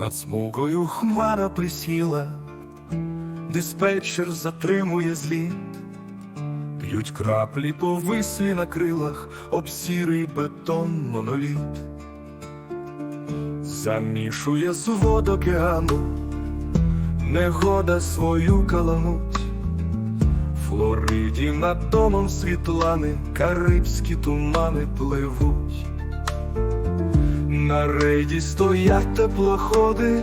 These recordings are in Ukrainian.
Над смугою хмара присіла, диспетчер затримує зліт, Б'ють краплі повислі на крилах, об сірий бетон моноліт, замішує звод океану, негода свою каламуть, Флориді над домом Світлани. Карибські тумани пливуть. На рейді стоять теплоходи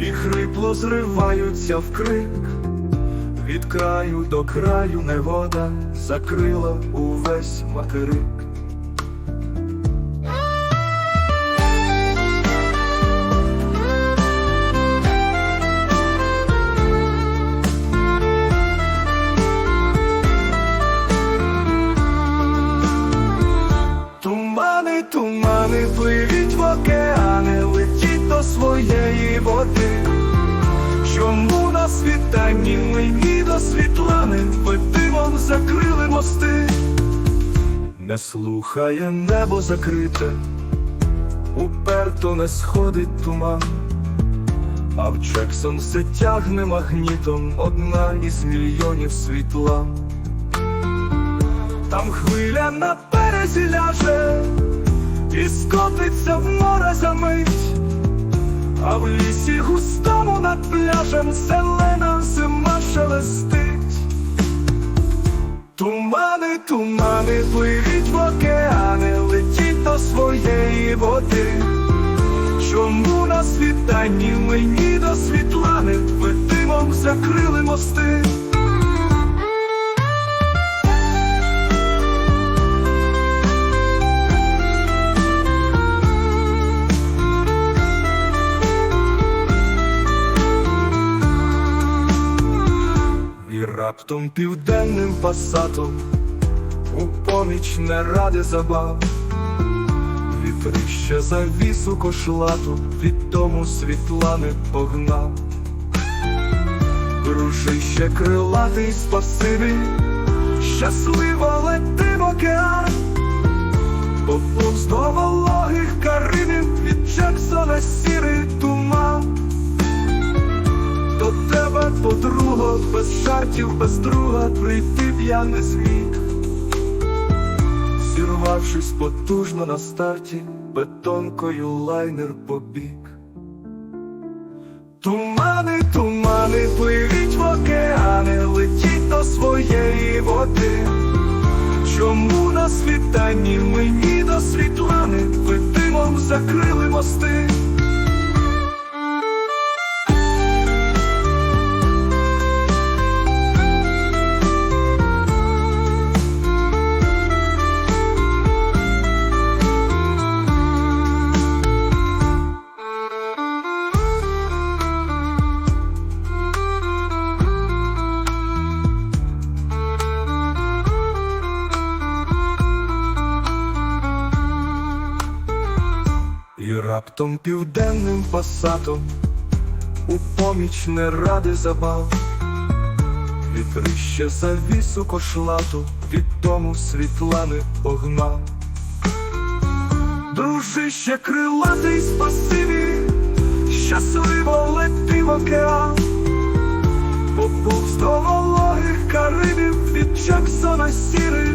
і хрипло зриваються в крик. Від краю до краю невода закрила увесь материк. Своєї. Чому на світанні мені до Світлани димом закрили мости? Не слухає небо закрите, уперто не сходить туман, а в Джексон все тягне магнітом одна із мільйонів світла. Там хвиля на березі ляже і скотиться в море за мить. В лісі густому над пляжем зелена зима шелестить. Тумани, тумани, пливіть в океани, летіть до своєї води. Чому на світанні мені до Світлани ми димом закрили мости? Раптом південним пасатом у поміч не ради забав, вітрище завісу кошлату від дому Світлани погнав. Дружище крилатий спасибі, щасливо в океан, поповз до вологих каринів від Джексона сірий туман. До тебе, подруга, без жартів, без друга прийти б я не зміг. Зірвавшись потужно на старті, бетонкою лайнер побіг. Тумани, тумани, пливіть в океани, летіть до своєї води. Чому на світанні мені до Світлани ви димом закрили мости? Раптом південним пасатом у поміч не ради забав, вітрище завісу кошлату від дому Світлани погнав. Дружище крилатий спасибі, щасливо лети в океан, поповз до вологих карибів від Джексона сірий.